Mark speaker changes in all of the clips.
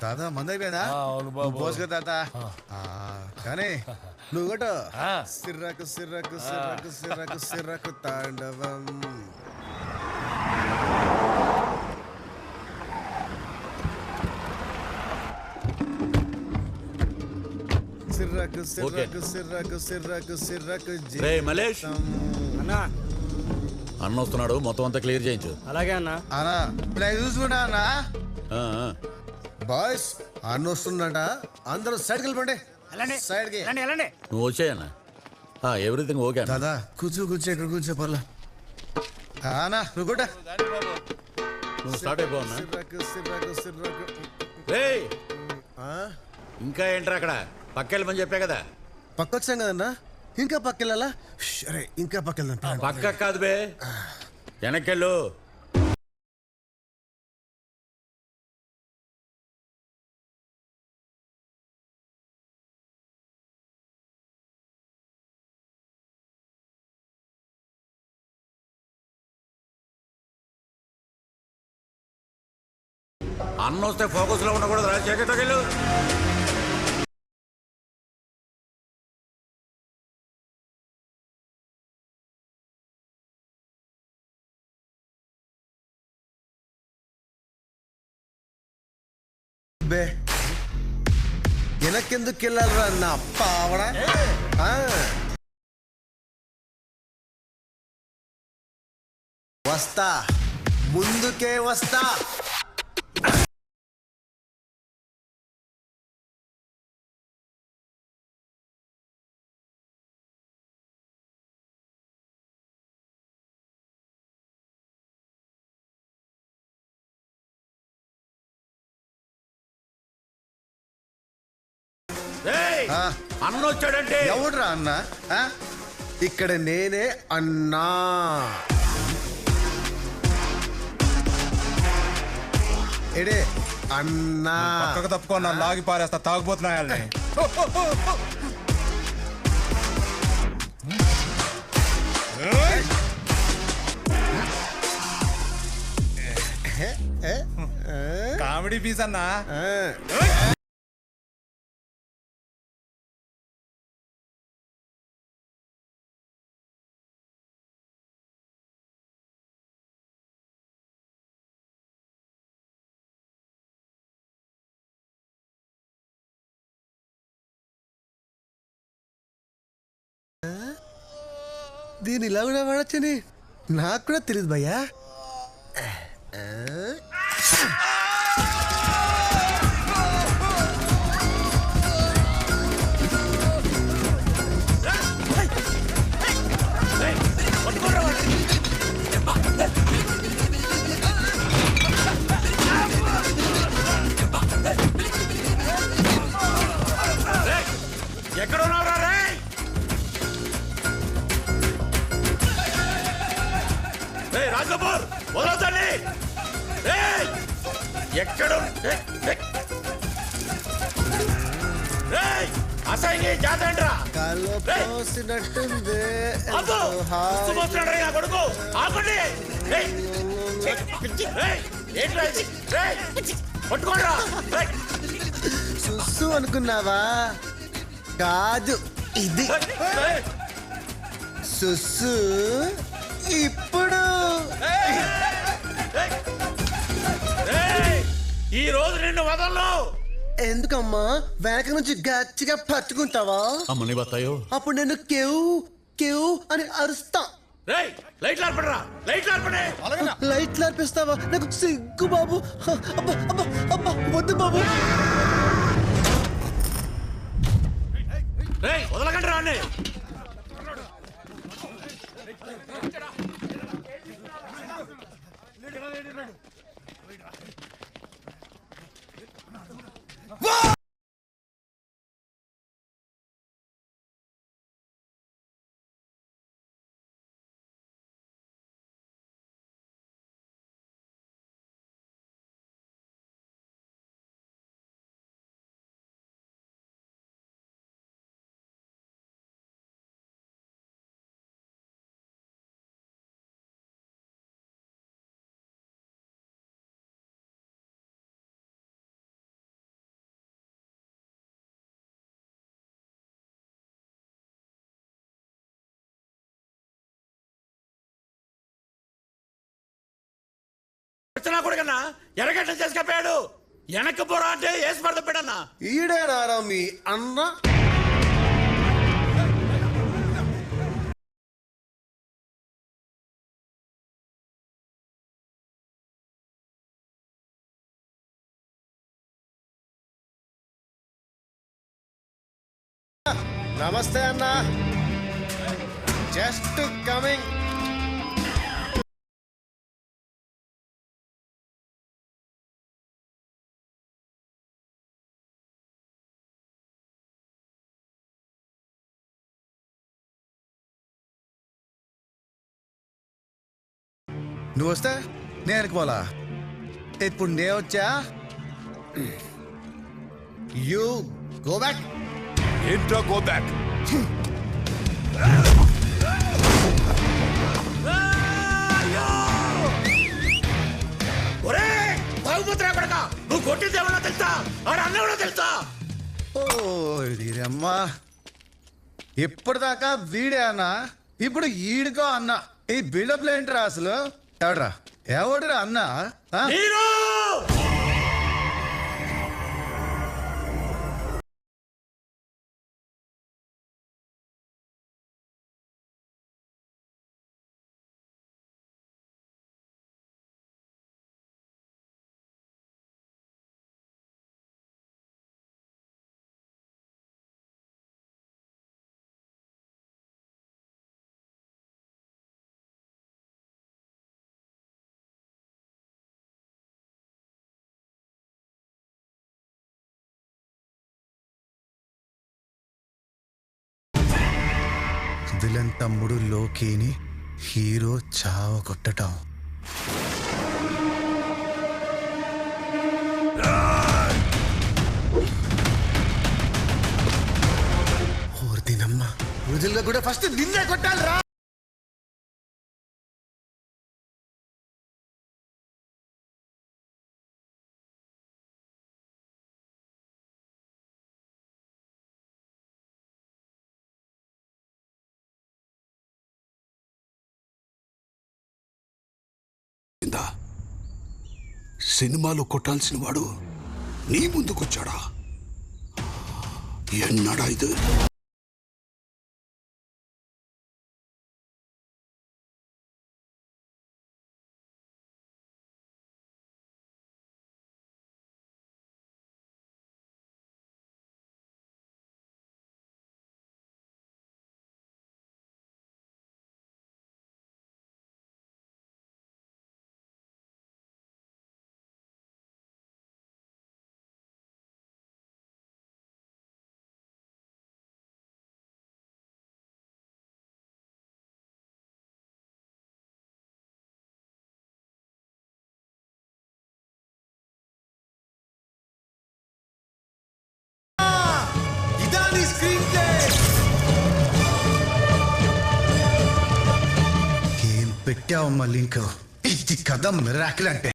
Speaker 1: తాత మంద అయిపోయిందా
Speaker 2: ఆ, అవును బాబు.
Speaker 1: నువ్వు పోసుకో తాత. ఆ, కానీ నువ్వు కూడా
Speaker 2: ఆ.
Speaker 1: సిర్రకు సిర్రకు సిర్రకు సిర్రకు సిర్రకు తాండవం. సిర్రకు సిర్రకు సిర్రకు సిర్రకు సిర్రకు
Speaker 3: రే మలేష్.
Speaker 4: అన్నా.
Speaker 3: అన్న వస్తున్నాడు మొత్తం అంతా క్లియర్ చేయించు.
Speaker 4: అలాగే అన్నా.
Speaker 1: అనా ఇప్పుడు చూసుకుంటా అన్నా?
Speaker 3: ఆ, ఆ.
Speaker 1: బాయ్స్ అన్న వస్తుందట. అందరూ సైడ్కి వెళ్ళిపోండి. సైడ్కి
Speaker 3: నువ్వు వచ్చాయన్న ఎవ్రీథింగ్ ఓకే
Speaker 1: దాదా కూర్చో కూర్చో ఇక్కడ కూర్చో పర్లా. అనా నువ్వు కూడా
Speaker 3: నువ్వు స్టార్ట్? ఇంకా ఏంట్రా అక్కడ? పక్కెళ్ళమని చెప్పా కదా.
Speaker 1: పక్క వచ్చాం కదన్నా? ఇంకా పక్కెళ్ళాలా? అరే ఇంకా పక్కెళ్దాం.
Speaker 3: పక్క కాదు బే. వెనక్కెళ్ళు అన్న వస్తే ఫోకస్లో ఉండకూడదు. రా చీకట్లోకెళ్ళు
Speaker 1: బే వెనకెందుకు వెళ్ళాలరా నా పావడ. వస్తా. ముందుకే వస్తా. ఆ.
Speaker 3: అన్న వచ్చాడంటే
Speaker 1: ఎవడ్రా అన్న ఆ? ఇక్కడ నేనే అన్నా ఎడే అన్నా
Speaker 5: పక్కకు తప్పుకో నా లాగి పారేస్తా?
Speaker 1: ఏ?
Speaker 5: కామెడీ పీస్ అన్నా
Speaker 1: ఆ. దీని ఇలా కూడా వాడచ్చని? నాకు కూడా తెలియదు భయ్యా.
Speaker 3: అసహ్యంగా జాతండ్రా
Speaker 1: కాల్లో పోసినట్టుంది
Speaker 3: కొడుకు. పట్టుకోండిరా.
Speaker 1: సుస్సు అనుకున్నావా? కాదు ఇది. సుస్సు ఇప్పుడు.
Speaker 3: ఈ రోజు నిన్ను వదలను.
Speaker 1: ఎందుకమ్మా? వెనక నుంచి గట్టిగా పట్టుకుంటావా?
Speaker 3: అమ్మని బతాయో
Speaker 1: అప్పుడు నేను కేవ్ కేవ్ అని అరుస్తా.
Speaker 3: రేయ్ లైట్లు ఆర్పడరా? లైట్లు ఆర్పడే.
Speaker 1: లైట్లు లార్పిస్తావా నాకు సిగ్గు బాబు. అబ్బా అబ్బా వద్దు బాబు.
Speaker 3: రేయ్ వదలకండి రా పిచ్చనా కొడుకన్నా? కన్నా చేసి కప్పాడు వెనక్కి పోరా అంటే వేసి పడతాడన్నా
Speaker 6: ఈడే రారా మీ అన్న? నమస్తే అన్న. Just coming. నువ్వు వస్తే నేను పోలా ఇప్పుడు నేను వచ్చా? యూ గో బ్యాక్
Speaker 2: ఏంట్రా గో బ్యాక్
Speaker 3: ఒరే తాగుపోతున్నా కొడక. నువ్వు కొట్టింది ఎవరో తెలుసా? ఆడ అన్నెవరో తెలుసా?
Speaker 6: ఓ వీరమ్మా ఇప్పటిదాకా వీడే అన్న ఇప్పుడు ఈడుకో అన్న. ఈ బిల్డప్ ఏంట్రా అసలు? ఎవడ్రా? ఎవడురా అన్నా? ఆ?
Speaker 3: హీరో!
Speaker 6: విలన్ తమ్ముడు లోకేని హీరో చావ కొట్టటం ఊరిదినమ్మా రోజుల్లో కూడా ఫస్ట్ నిన్నే కొట్టాలి రా
Speaker 2: సినిమాలో కొట్టాల్సిన వాడు నీ ముందుకొచ్చాడా? ఎన్నడా ఇది?
Speaker 6: పెట్టావమ్మా లింక్ ఇది కథ మిరాకిల్ అంటే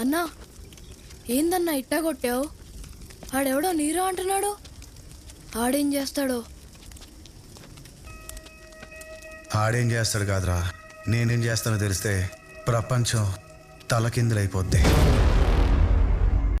Speaker 4: అన్నా ఏందన్నా ఇట్టా కొట్టావు? ఆడెవడో నీరు అంటున్నాడు. ఆడేం చేస్తాడో?
Speaker 6: ఆడేం చేస్తాడు కాదురా. నేనేం చేస్తానో తెలిస్తే ప్రపంచం తలకిందులైపోద్ది.